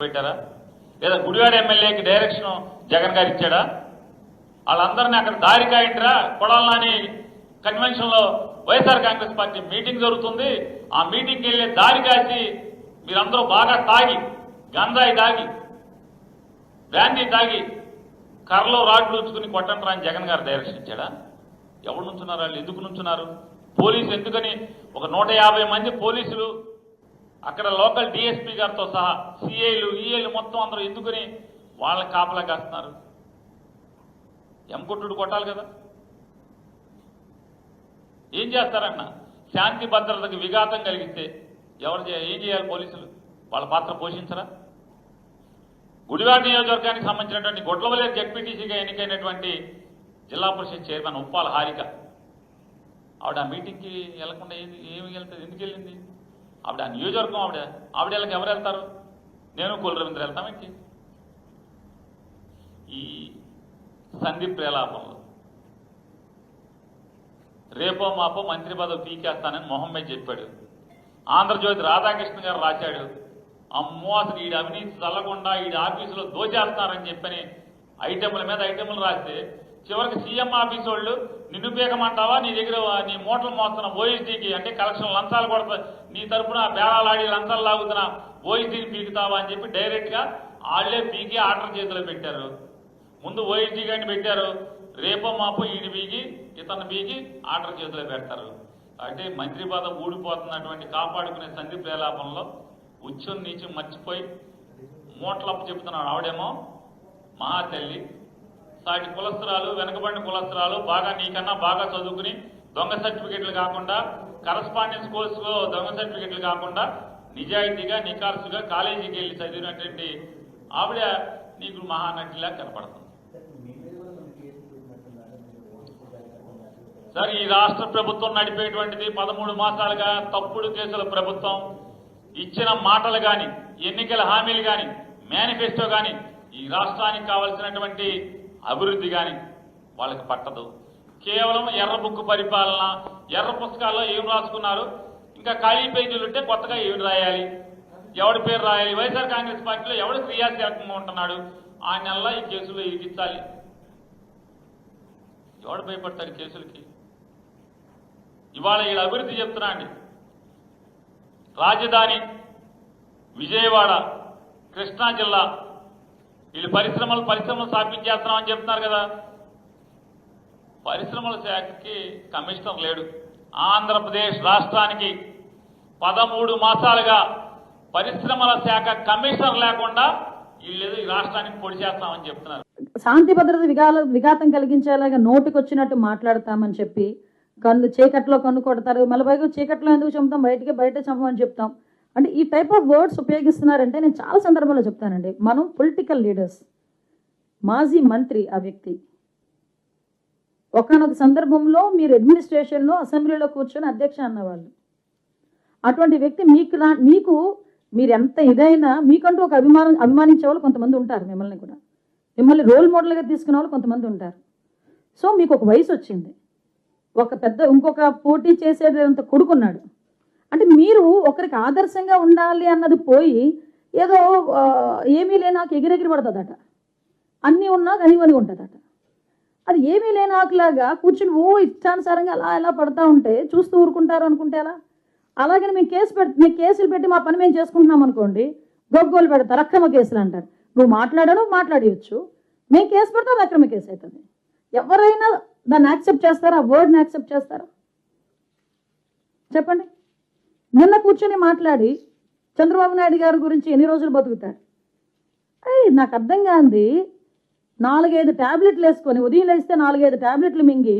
పెట్టారా? లేదా గుడివాడ ఎమ్మెల్యేకి డైరెక్షన్ జగన్ గారు ఇచ్చాడా? వాళ్ళందరినీ అక్కడ దారి కాయింటరా కొడాలని కన్వెన్షన్లో వైఎస్ఆర్ కాంగ్రెస్ పార్టీ మీటింగ్ జరుగుతుంది. ఆ మీటింగ్కి వెళ్ళే దారి కాసి మీరందరూ బాగా తాగి గంజాయి తాగి బ్రాందీ తాగి కర్రలో రాడ్లు ఉంచుకుని కొట్టండి అని జగన్ గారు డైరెక్షన్ ఇచ్చాడా? ఎవరు నుంచున్నారు వాళ్ళు? ఎందుకు నుంచున్నారు? పోలీసు ఎందుకని ఒక నూట యాభై మంది పోలీసులు అక్కడ లోకల్ డిఎస్పీ గారితో సహా సిఐలు ఈఏలు మొత్తం అందరూ ఎందుకుని వాళ్ళని కాపలా కాస్తున్నారు? ఎంకుట్టుడు కొట్టాలి కదా? ఏం చేస్తారన్న? శాంతి భద్రతకు విఘాతం కలిగిస్తే ఎవరు ఏం చేయాలి పోలీసులు? వాళ్ళ పాత్ర పోషించరా? గుడివాడ నియోజకవర్గానికి సంబంధించినటువంటి గొడ్లవలేరు జడ్పీటీసీగా ఎన్నికైనటువంటి జిల్లా పరిషత్ చైర్మన్ ఉప్పాల హారిక. ఆవిడ ఆ మీటింగ్కి వెళ్ళకుండా ఏది ఏమి వెళ్తుంది? ఎందుకు వెళ్ళింది? ఆవిడ నియోజకవర్గం ఆవిడ ఆవిడ వెళ్ళకి ఎవరు వెళ్తారు? నేను కుల రవీంద్ర వెళ్తామేంటి ఈ సందీప్ ప్రేలాపంలో. రేపో మాపో మంత్రి పదవి పీకేస్తానని మొహమ్మద్ చెప్పాడు. ఆంధ్రజ్యోతి రాధాకృష్ణ గారు రాశాడు అమ్మో అసలు ఈడు అవినీతి చల్లకుండా ఈడు ఆఫీసులో దోచేస్తున్నారని చెప్పని ఐటెంల మీద ఐటెంలు రాస్తే చివరికి సీఎం ఆఫీస్ వాళ్ళు నిరుపేకమంటావా నీ దగ్గర నీ మూటలు మోస్తున్న ఓఎస్డీకి అంటే కలెక్షన్ లంచాలు కొడతా నీ తరపున బేరాలాడి లంచాలు లాగుతున్నా ఓఎస్డీని పీకుతావా? అని చెప్పి డైరెక్ట్గా వాళ్ళే పీకి ఆర్డర్ చేతిలో పెట్టారు. ముందు ఓఎస్డీ గారిని పెట్టారు. రేపో మాపో ఈడి పీకి ఇతను పీకి ఆర్డర్ చేతిలో పెడతారు. అంటే మంత్రి పదం ఊడిపోతున్నటువంటి కాపాడుకునే సంధి ప్రేలాపంలో ఉచ్చం నీచం మర్చిపోయి మూటలప్ప చెప్తున్నాడు ఆవిడేమో మహాతల్లి సాటి కులస్త్రాలు వెనకబడిన కులస్త్రాలు బాగా నీకన్నా బాగా చదువుకుని దొంగ సర్టిఫికెట్లు కాకుండా కరస్పాండెన్స్ కోర్సులో దొంగ సర్టిఫికెట్లు కాకుండా నిజాయితీగా నికార్సుగా కాలేజీకి వెళ్ళి చదివినటువంటి ఆవిడ నీకు మహానటిలా కనపడుతుంది. సార్ ఈ రాష్ట్ర ప్రభుత్వం నడిపేటువంటిది పదమూడు మాసాలుగా తప్పుడు కేసుల ప్రభుత్వం. ఇచ్చిన మాటలు కానీ ఎన్నికల హామీలు కానీ మేనిఫెస్టో కానీ ఈ రాష్ట్రానికి కావలసినటువంటి అభివృద్ధి కానీ వాళ్ళకి పట్టదు. కేవలం ఎర్ర బుక్ పరిపాలన ఎర్ర పుస్తకాల్లో ఏం రాసుకున్నారు? ఇంకా ఖాళీ పేజీలు ఉంటే కొత్తగా ఏమి రాయాలి? ఎవడి పేరు రాయాలి? వైఎస్ఆర్ కాంగ్రెస్ పార్టీలో ఎవడు క్రియాశీలకంగా ఉంటున్నాడు? ఆ నెలలో ఈ కేసులు ఇరికించాలి ఎవడు భయపడతాడు కేసులకి? ఇవాళ వీళ్ళ అభివృద్ధి చెప్తున్నా అండి. రాజధాని విజయవాడ కృష్ణా జిల్లా వీళ్ళు పరిశ్రమలు పరిశ్రమలు స్థాపించేస్తున్నామని చెప్తున్నారు కదా. పరిశ్రమల శాఖకి కమిషనర్ లేడు. ఆంధ్రప్రదేశ్ రాష్ట్రానికి పదమూడు మాసాలుగా పరిశ్రమల శాఖ కమిషనర్ లేకుండా వీళ్ళేదో ఈ రాష్ట్రానికి పొడి చేస్తామని చెప్తున్నారు. శాంతి భద్రత విఘాల విఘాతం కలిగించేలాగా నోటికొచ్చినట్టు మాట్లాడతామని చెప్పి కన్ను చీకట్లో కన్ను కొడతారు. మళ్ళీ పైగా చీకట్లో ఎందుకు చంపుతాం? బయటికి బయట చంపమని చెప్తాం. అంటే ఈ టైప్ ఆఫ్ వర్డ్స్ ఉపయోగిస్తున్నారంటే నేను చాలా సందర్భాల్లో చెప్తానండి. మనం పొలిటికల్ లీడర్స్ మాజీ మంత్రి ఆ వ్యక్తి. ఒకనొక సందర్భంలో మీరు అడ్మినిస్ట్రేషన్లో అసెంబ్లీలో కూర్చొని అధ్యక్ష అన్నవాళ్ళు. అటువంటి వ్యక్తి మీకు మీకు మీరు ఎంత ఇదైనా మీకంటూ ఒక అభిమానం అభిమానించే వాళ్ళు కొంతమంది ఉంటారు మిమ్మల్ని కూడా. మిమ్మల్ని రోల్ మోడల్గా తీసుకునే వాళ్ళు కొంతమంది ఉంటారు. సో మీకు ఒక వయసు వచ్చింది. ఒక పెద్ద ఇంకొక పోటీ చేసేదంత కొడుకున్నాడు. అంటే మీరు ఒకరికి ఆదర్శంగా ఉండాలి అన్నది పోయి ఏదో ఏమీ లేనాకు ఎగిరెగిరి పడుతుందట. అన్నీ ఉన్నా కనివని ఉంటుందట. అది ఏమీ లేని ఆకులాగా కూర్చుని ఓ ఇష్టానుసారంగా అలా ఎలా పడతా ఉంటే చూస్తూ ఊరుకుంటారు అనుకుంటే అలా అలాగే మేము కేసు పెట్టి మేము కేసులు పెట్టి మా పని మేము చేసుకుంటున్నాం అనుకోండి గొగ్గోలు పెడతారు అక్రమ కేసులు అంటారు. నువ్వు మాట్లాడను మాట్లాడేయచ్చు. మేము కేసు పెడితే అక్రమ కేసు అవుతుంది ఎవరైనా దాన్ని యాక్సెప్ట్ చేస్తారా? ఆ వర్డ్ని యాక్సెప్ట్ చేస్తారా? చెప్పండి. నిన్న కూర్చొని మాట్లాడి చంద్రబాబు నాయుడు గారి గురించి ఎన్ని రోజులు బతుకుతాడు అయ్యి నాకు అర్థం కాంది. నాలుగైదు ట్యాబ్లెట్లు వేసుకొని ఉదయం లేస్తే నాలుగైదు ట్యాబ్లెట్లు మింగి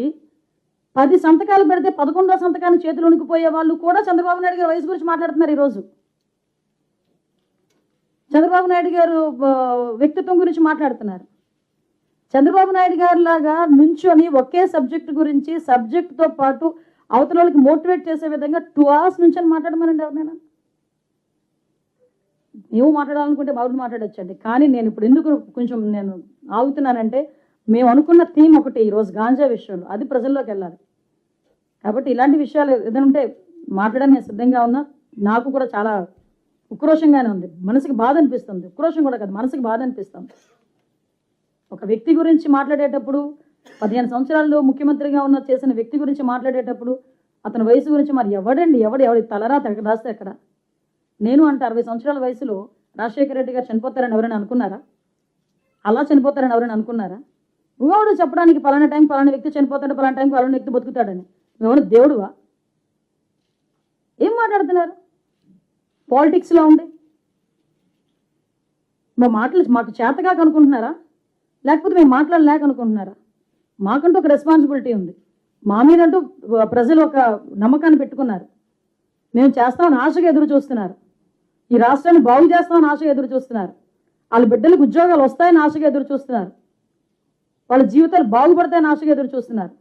పది సంతకాలు పెడితే పదకొండో సంతకాన్ని చేతులు ఉనికిపోయే వాళ్ళు కూడా చంద్రబాబు నాయుడు గారి వయసు గురించి మాట్లాడుతున్నారు ఈరోజు. చంద్రబాబు నాయుడు గారు వ్యక్తిత్వం గురించి మాట్లాడుతున్నారు. చంద్రబాబు నాయుడు గారు లాగా నుంచొని ఒకే సబ్జెక్ట్ గురించి సబ్జెక్ట్తో పాటు అవతల వాళ్ళకి మోటివేట్ చేసే విధంగా టూ అవర్స్ నుంచి మాట్లాడమనండి ఎవరినైనా. మేము మాట్లాడాలనుకుంటే బాబు మాట్లాడొచ్చండి. కానీ నేను ఇప్పుడు ఎందుకు కొంచెం నేను ఆగుతున్నానంటే మేము అనుకున్న థీమ్ ఒకటి ఈరోజు గాంజా విషయంలో అది ప్రజల్లోకి వెళ్ళాలి. కాబట్టి ఇలాంటి విషయాలు ఏదైనా ఉంటే మాట్లాడడానికి నేను సిద్ధంగా ఉన్నా. నాకు కూడా చాలా ఉక్రోషంగానే ఉంది. మనసుకి బాధ అనిపిస్తుంది. ఉక్రోషం కూడా కాదు మనసుకి బాధ అనిపిస్తుంది. ఒక వ్యక్తి గురించి మాట్లాడేటప్పుడు పదిహేను సంవత్సరాల్లో ముఖ్యమంత్రిగా ఉన్న చేసిన వ్యక్తి గురించి మాట్లాడేటప్పుడు అతని వయసు గురించి మరి ఎవడండి? ఎవడు? ఎవడి తలరా రాస్తే ఎక్కడ? నేను అంటే అరవై సంవత్సరాల వయసులో రాజశేఖర రెడ్డి గారు చనిపోతారని ఎవరైనా అనుకున్నారా? అలా చనిపోతారని ఎవరైనా అనుకున్నారా? నువ్వెవడు చెప్పడానికి పలానా టైం పలానా వ్యక్తి చనిపోతాడు పలానా టైం పలానా వ్యక్తి బతుకుతాడని. నువ్వెవడు దేవుడువా? ఏం మాట్లాడుతున్నారు? పాలిటిక్స్లో ఉండి? మా మాటలు మాకు చేతగాక అనుకుంటున్నారా? లేకపోతే మేము మాట్లాడలేక అనుకుంటున్నారా? మాకంటూ ఒక రెస్పాన్సిబిలిటీ ఉంది. మా మీదంటూ ప్రజలు ఒక నమ్మకాన్ని పెట్టుకున్నారు. మేము చేస్తామని ఆశగా ఎదురు చూస్తున్నారు. ఈ రాష్ట్రాన్ని బాగు చేస్తామని ఆశగా ఎదురు చూస్తున్నారు. వాళ్ళ బిడ్డలకు ఉద్యోగాలు వస్తాయని ఆశగా ఎదురు చూస్తున్నారు. వాళ్ళ జీవితాలు బాగుపడతాయని ఆశగా ఎదురు చూస్తున్నారు.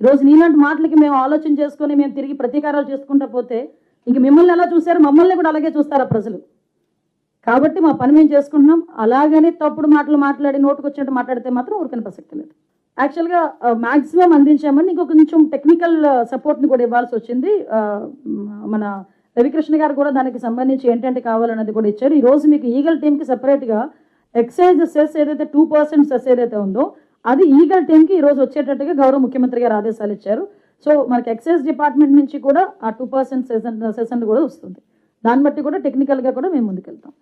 ఈరోజు నీలాంటి మాటలకి మేము ఆలోచన చేసుకొని మేము తిరిగి ప్రతీకారాలు చేసుకుంటా పోతే ఇంక మిమ్మల్ని ఎలా చూశారు మమ్మల్ని కూడా అలాగే చూస్తారా ప్రజలు? కాబట్టి మా పని మేము చేసుకుంటున్నాం. అలాగని తప్పుడు మాటలు మాట్లాడి నోటుకు వచ్చినట్టు మాట్లాడితే మాత్రం ఊరికని ప్రసక్తి లేదు. యాక్చువల్గా మ్యాక్సిమం uh, అందించామని ఇంకో కొంచెం టెక్నికల్ సపోర్ట్ని uh, కూడా ఇవ్వాల్సి వచ్చింది. Uh, మన రవికృష్ణ గారు కూడా దానికి సంబంధించి ఏంటంటే కావాలన్నది కూడా ఇచ్చారు. ఈరోజు మీకు ఈగల్ టీమ్కి సపరేట్గా ఎక్సైజ్ సెస్ ఏదైతే టూ పర్సెంట్ సెస్ ఏదైతే ఉందో అది ఈగల్ టీమ్కి ఈ రోజు వచ్చేటట్టుగా గౌరవ ముఖ్యమంత్రి గారు ఆదేశాలు ఇచ్చారు. సో మనకి ఎక్సైజ్ డిపార్ట్మెంట్ నుంచి కూడా ఆ టూ పర్సెంట్ సెషన్ సెషన్ కూడా వస్తుంది. దాన్ని బట్టి కూడా టెక్నికల్గా కూడా మేము ముందుకెళ్తాం.